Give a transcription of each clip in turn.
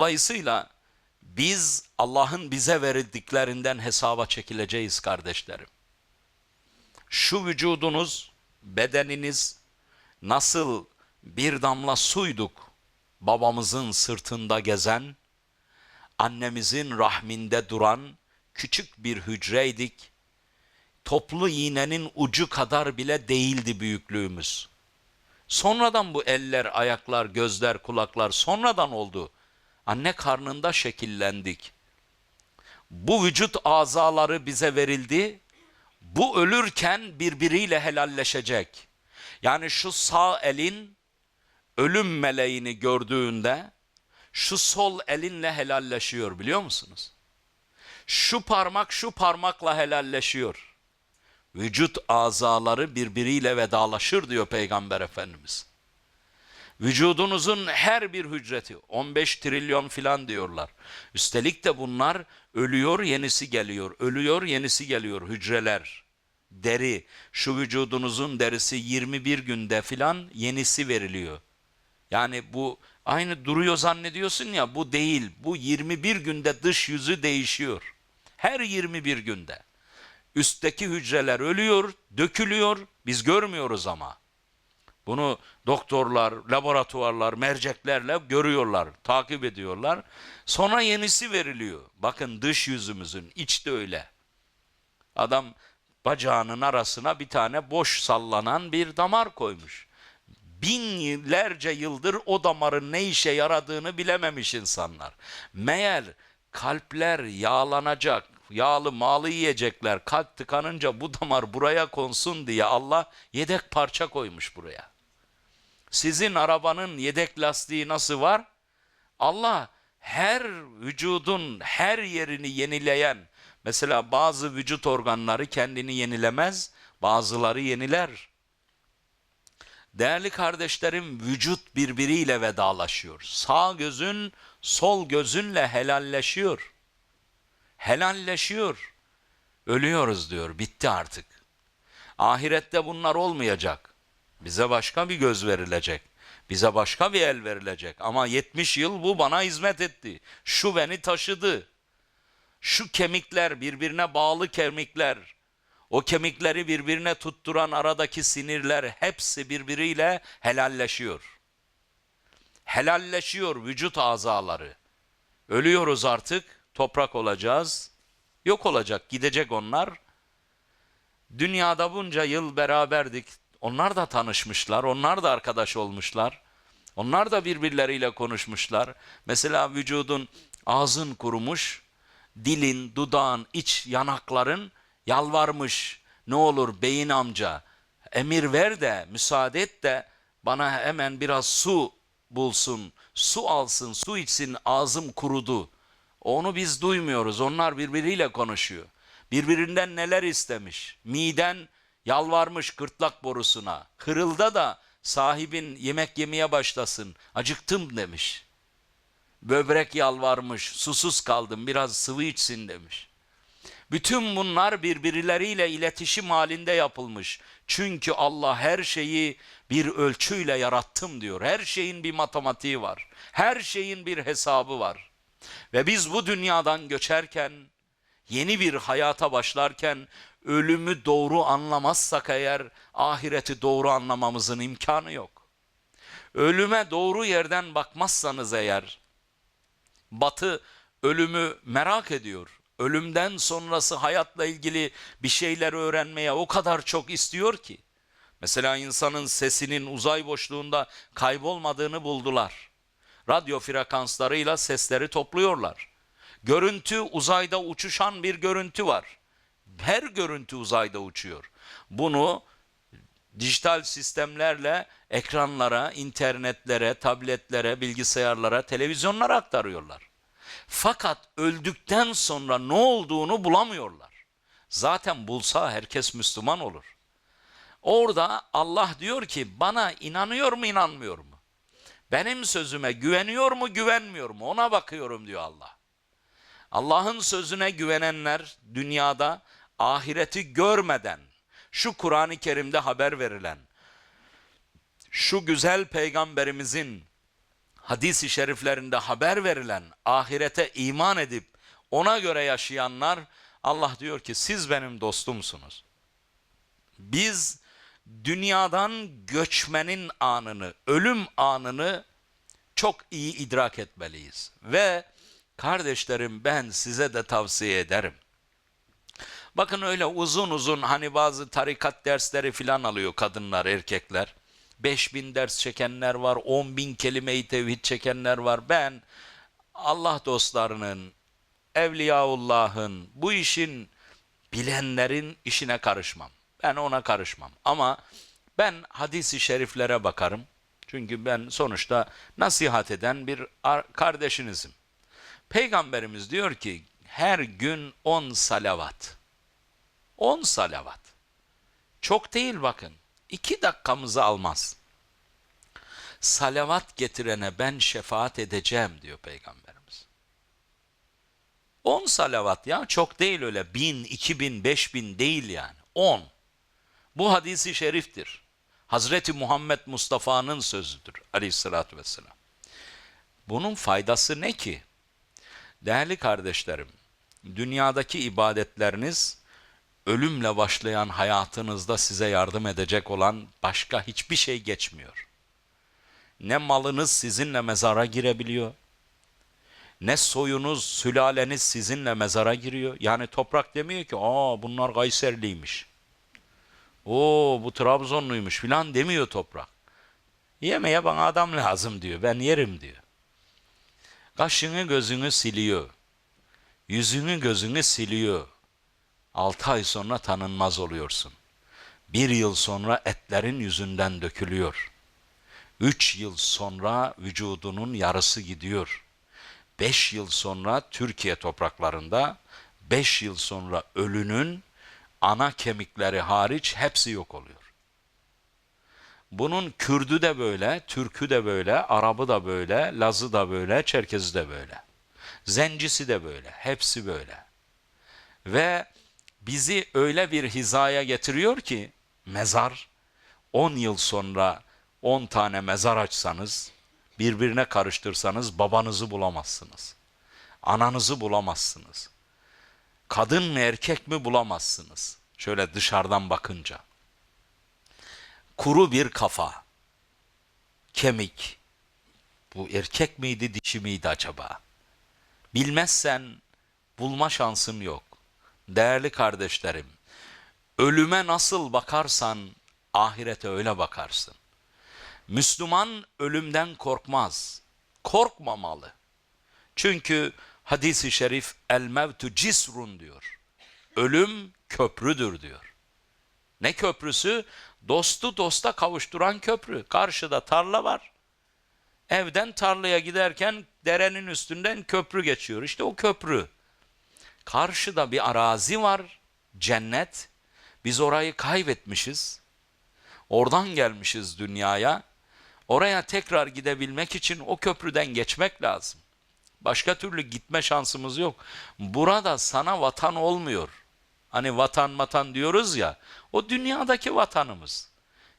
Dolayısıyla biz Allah'ın bize verdiklerinden hesaba çekileceğiz kardeşlerim. Şu vücudunuz, bedeniniz nasıl bir damla suyduk babamızın sırtında gezen, annemizin rahminde duran küçük bir hücreydik. Toplu iğnenin ucu kadar bile değildi büyüklüğümüz. Sonradan bu eller, ayaklar, gözler, kulaklar sonradan oldu. Anne karnında şekillendik. Bu vücut azaları bize verildi. Bu ölürken birbiriyle helalleşecek. Yani şu sağ elin ölüm meleğini gördüğünde şu sol elinle helalleşiyor biliyor musunuz? Şu parmak şu parmakla helalleşiyor. Vücut azaları birbiriyle vedalaşır diyor Peygamber Efendimiz. Vücudunuzun her bir hücreti 15 trilyon filan diyorlar. Üstelik de bunlar ölüyor yenisi geliyor. Ölüyor yenisi geliyor hücreler. Deri şu vücudunuzun derisi 21 günde filan yenisi veriliyor. Yani bu aynı duruyor zannediyorsun ya bu değil. Bu 21 günde dış yüzü değişiyor. Her 21 günde. Üstteki hücreler ölüyor, dökülüyor. Biz görmüyoruz ama. Bunu doktorlar, laboratuvarlar, merceklerle görüyorlar, takip ediyorlar. Sonra yenisi veriliyor. Bakın dış yüzümüzün, iç de öyle. Adam bacağının arasına bir tane boş sallanan bir damar koymuş. Binlerce yıldır o damarın ne işe yaradığını bilememiş insanlar. Meğer kalpler yağlanacak, yağlı malı yiyecekler, kalp tıkanınca bu damar buraya konsun diye Allah yedek parça koymuş buraya. Sizin arabanın yedek lastiği nasıl var? Allah her vücudun her yerini yenileyen, mesela bazı vücut organları kendini yenilemez, bazıları yeniler. Değerli kardeşlerim vücut birbiriyle vedalaşıyor. Sağ gözün sol gözünle helalleşiyor. Helalleşiyor. Ölüyoruz diyor. Bitti artık. Ahirette bunlar olmayacak. Bize başka bir göz verilecek. Bize başka bir el verilecek. Ama 70 yıl bu bana hizmet etti. Şu beni taşıdı. Şu kemikler birbirine bağlı kemikler. O kemikleri birbirine tutturan aradaki sinirler hepsi birbiriyle helalleşiyor. Helalleşiyor vücut azaları. Ölüyoruz artık, toprak olacağız. Yok olacak, gidecek onlar. Dünyada bunca yıl beraberdik. Onlar da tanışmışlar, onlar da arkadaş olmuşlar. Onlar da birbirleriyle konuşmuşlar. Mesela vücudun ağzın kurumuş, dilin, dudağın, iç yanakların yalvarmış. Ne olur beyin amca emir ver de müsaade et de bana hemen biraz su bulsun, su alsın, su içsin ağzım kurudu. Onu biz duymuyoruz. Onlar birbiriyle konuşuyor. Birbirinden neler istemiş. Miden yalvarmış gırtlak borusuna. Hırılda da sahibin yemek yemeye başlasın. Acıktım demiş. Böbrek yalvarmış. Susuz kaldım biraz sıvı içsin demiş. Bütün bunlar birbirleriyle iletişim halinde yapılmış. Çünkü Allah her şeyi bir ölçüyle yarattım diyor. Her şeyin bir matematiği var. Her şeyin bir hesabı var. Ve biz bu dünyadan göçerken, yeni bir hayata başlarken ölümü doğru anlamazsak eğer ahireti doğru anlamamızın imkanı yok. Ölüme doğru yerden bakmazsanız eğer Batı ölümü merak ediyor. Ölümden sonrası hayatla ilgili bir şeyler öğrenmeye o kadar çok istiyor ki. Mesela insanın sesinin uzay boşluğunda kaybolmadığını buldular. Radyo frekanslarıyla sesleri topluyorlar. Görüntü uzayda uçuşan bir görüntü var. Her görüntü uzayda uçuyor. Bunu dijital sistemlerle ekranlara, internetlere, tabletlere, bilgisayarlara, televizyonlara aktarıyorlar. Fakat öldükten sonra ne olduğunu bulamıyorlar. Zaten bulsa herkes Müslüman olur. Orada Allah diyor ki bana inanıyor mu inanmıyor mu? Benim sözüme güveniyor mu güvenmiyor mu? Ona bakıyorum diyor Allah. Allah'ın sözüne güvenenler dünyada ahireti görmeden şu Kur'an-ı Kerim'de haber verilen şu güzel peygamberimizin hadis-i şeriflerinde haber verilen ahirete iman edip ona göre yaşayanlar Allah diyor ki siz benim dostumsunuz. Biz dünyadan göçmenin anını, ölüm anını çok iyi idrak etmeliyiz. Ve kardeşlerim ben size de tavsiye ederim. Bakın öyle uzun uzun hani bazı tarikat dersleri filan alıyor kadınlar, erkekler. 5000 ders çekenler var, 10 bin kelime-i tevhid çekenler var. Ben Allah dostlarının, Evliyaullah'ın, bu işin bilenlerin işine karışmam. Ben ona karışmam. Ama ben hadisi şeriflere bakarım. Çünkü ben sonuçta nasihat eden bir ar- kardeşinizim. Peygamberimiz diyor ki her gün 10 salavat. 10 salavat. Çok değil bakın. 2 dakikamızı almaz. Salavat getirene ben şefaat edeceğim diyor Peygamberimiz. 10 salavat ya çok değil öyle. 1000, 2000, 5000 değil yani. 10. Bu hadisi şeriftir. Hazreti Muhammed Mustafa'nın sözüdür aleyhissalatü vesselam. Bunun faydası ne ki? Değerli kardeşlerim, dünyadaki ibadetleriniz ölümle başlayan hayatınızda size yardım edecek olan başka hiçbir şey geçmiyor. Ne malınız sizinle mezara girebiliyor, ne soyunuz, sülaleniz sizinle mezara giriyor. Yani toprak demiyor ki, aa bunlar Kayserliymiş. Oo bu Trabzonluymuş filan demiyor toprak. Yemeye bana adam lazım diyor. Ben yerim diyor. Kaşını gözünü siliyor. Yüzünü gözünü siliyor. Altı ay sonra tanınmaz oluyorsun. Bir yıl sonra etlerin yüzünden dökülüyor. Üç yıl sonra vücudunun yarısı gidiyor. Beş yıl sonra Türkiye topraklarında, beş yıl sonra ölünün ana kemikleri hariç hepsi yok oluyor. Bunun Kürdü de böyle, Türkü de böyle, Arabı da böyle, Lazı da böyle, Çerkezi de böyle. Zencisi de böyle, hepsi böyle. Ve bizi öyle bir hizaya getiriyor ki mezar 10 yıl sonra 10 tane mezar açsanız, birbirine karıştırsanız babanızı bulamazsınız. Ananızı bulamazsınız. Kadın mı erkek mi bulamazsınız. Şöyle dışarıdan bakınca. Kuru bir kafa, kemik. Bu erkek miydi, dişi miydi acaba? Bilmezsen bulma şansın yok. Değerli kardeşlerim, ölüme nasıl bakarsan ahirete öyle bakarsın. Müslüman ölümden korkmaz. Korkmamalı. Çünkü hadisi şerif el mevtu cisrun diyor. Ölüm köprüdür diyor. Ne köprüsü? Dostu dosta kavuşturan köprü. Karşıda tarla var. Evden tarlaya giderken derenin üstünden köprü geçiyor. İşte o köprü. Karşıda bir arazi var. Cennet. Biz orayı kaybetmişiz. Oradan gelmişiz dünyaya. Oraya tekrar gidebilmek için o köprüden geçmek lazım. Başka türlü gitme şansımız yok. Burada sana vatan olmuyor. Hani vatan vatan diyoruz ya, o dünyadaki vatanımız.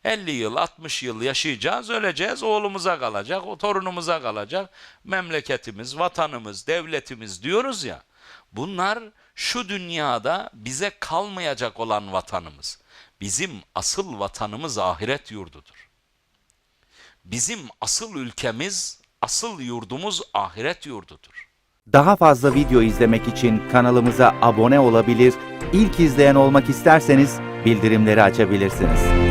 50 yıl, 60 yıl yaşayacağız, öleceğiz, oğlumuza kalacak, o torunumuza kalacak. Memleketimiz, vatanımız, devletimiz diyoruz ya. Bunlar şu dünyada bize kalmayacak olan vatanımız. Bizim asıl vatanımız ahiret yurdudur. Bizim asıl ülkemiz, asıl yurdumuz ahiret yurdudur. Daha fazla video izlemek için kanalımıza abone olabilir, ilk izleyen olmak isterseniz bildirimleri açabilirsiniz.